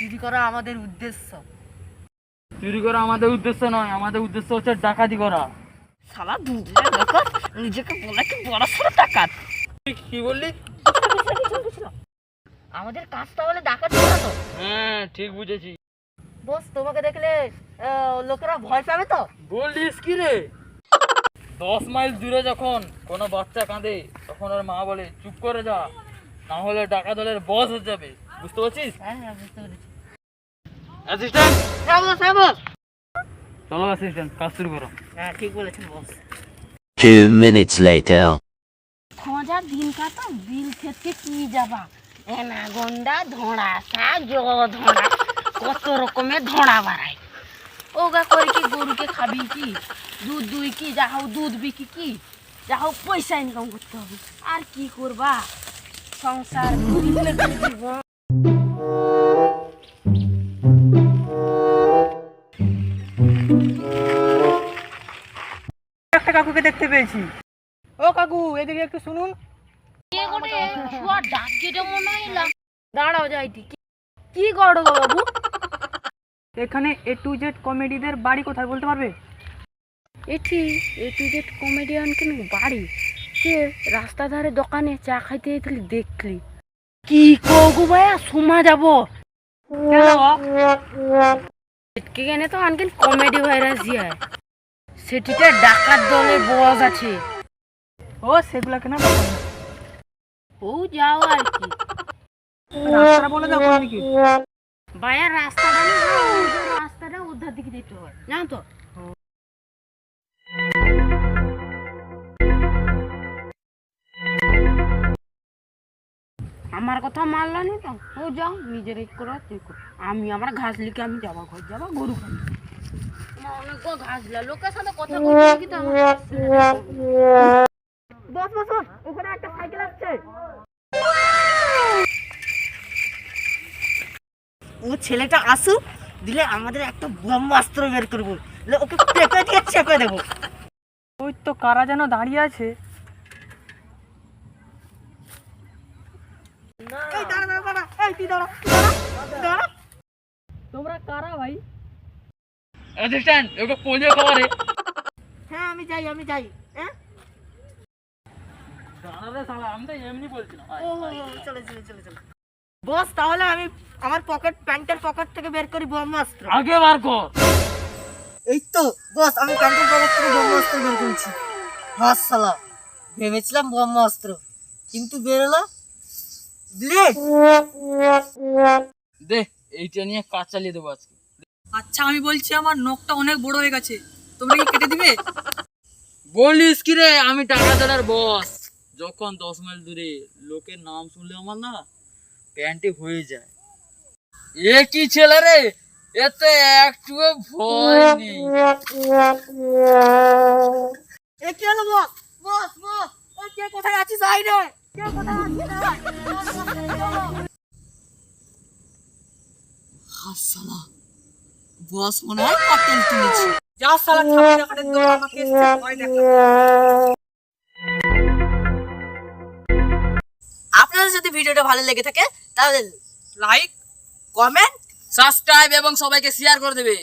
চুরি করা আমাদের উদ্দেশ্য। চুরি করা আমাদের উদ্দেশ্য নয় আমাদের উদ্দেশ্য হচ্ছে ডাকাতি করা। সালা দুধের দেখো নিজেকে বলে কি বড় সড়ো ডাকাত। কি বললি? আমাদের কাজ তাহলে ডাকাতি করা তো। হ্যাঁ ঠিক বুঝেছি। বস তোমাকে দেখলে লোকেরা ভয় পাবে তো? বলিস কি রে? দশ মাইল দূরে যখন কোনো বাচ্চা কাঁদে তখন ওর মা বলে চুপ করে যা না হলে ডাকা দলের বস হয়ে যাবে। বুঝতে পারছিস? হ্যাঁ হ্যাঁ বুঝতে পেরেছি। অ্যাসিস্ট্যান্ট বস হ্যাঁ চলো অ্যাসিস্ট্যান্ট কাজ শুরু করো। হ্যাঁ ঠিক বলেছেন বস। Two minutes later. খোঁজা দিন কাটা বিল ক্ষেত্রে কি যাবা? এনাগন্ডা ধোঁড়া শাক ধোঁড়া কত রকমের ধোঁড়া বাড়ায়। ওগা করে কি গরুকে খাবি কি? দুধ দুই কি যা হোক দুধ বিকি কি? যা হোক পয়সা ইনকাম করতে হবে। আর কি করবা? সংসার জীবন। একটা কাকুকে দেখতে পেয়েছি। ও কাকু এদিকে একটু শুনুন। দাঁড়াও যাইতি কি- করো বাবু? এখানে এ টু জেড কমেডিদের বাড়ি কোথায় বলতে পারবে? এটি এ টু জেড কমেডিয়ান কেন? বাড়ি। সে রাস্তা ধারে দোকানে চা খাইতে যেতে দেখলি। কি কগু ভাইয়া? সুমা যাব। কে কেনে তো আনকেন কমেডি ভাইরাস দিয়ে সেটিতে ডাকাত বস আছে। ও সেগুলা কেন ও যাও আর কি। রাস্তাটা বলে দাও ভাইয়া রাস্তাটা না রাস্তাটা উদ্ধার দিকে যেতে হয়। জানো তো? আমার কথা মানলা নি তো? ও যাও নিজের করো তুই কর। আমি আমার ঘাস লিখে আমি যাবা ঘর যাবা গরু খাব। বস বস ওখানে একটা সাইকেল আসছে ও ছেলেটা আসুক দিলে আমাদের একটা ব্রহ্মাস্ত্র বের করব। ওকে পেঁপে দিয়ে চেপে দেবো। ওই তো কারা যেন দাঁড়িয়ে আছে। তোমরা কারা ভাই? অ্যাসিস্ট্যান্ট ওকে পোলিও খাবারে। হ্যাঁ আমি যাই আমি যাই। হ্যাঁ? বস তাহলে আমি আমার পকেট প্যান্টের পকেট থেকে বের করি ব্রহ্মাস্ত্র। আগে বার কর। এই তো বস আমি প্যান্টের পকেট থেকে ব্রহ্মাস্ত্র বের করেছি। ভেবেছিলাম ব্রহ্মাস্ত্র কিন্তু বেরোলো ব্লেড দে এইটা নিয়ে কাজ চালিয়ে দেবো আজকে। আচ্ছা আমি বলছি আমার নখটা অনেক বড় হয়ে গেছে। তোমরা কি কেটে দিবে? বলিস কি রে আমি টাকা দলের বস যখন দশ মাইল দূরে লোকের নাম শুনলে আমার না প্যান্টে হয়ে যায়। এ কি ছেলে রে এতে একটু ভয় নেই। এ কি হলো বস? বস বস ওই কে কোথায় আছিস? আই রে। কে কোথায় আছিস? হাসালা বস মনে হয় তুলেছি যা খাবার আমাকে এসছে ভয় দেখা আপনাদের যদি ভিডিওটা ভালো লেগে থাকে তাহলে লাইক কমেন্ট সাবস্ক্রাইব এবং সবাইকে শেয়ার করে দেবে।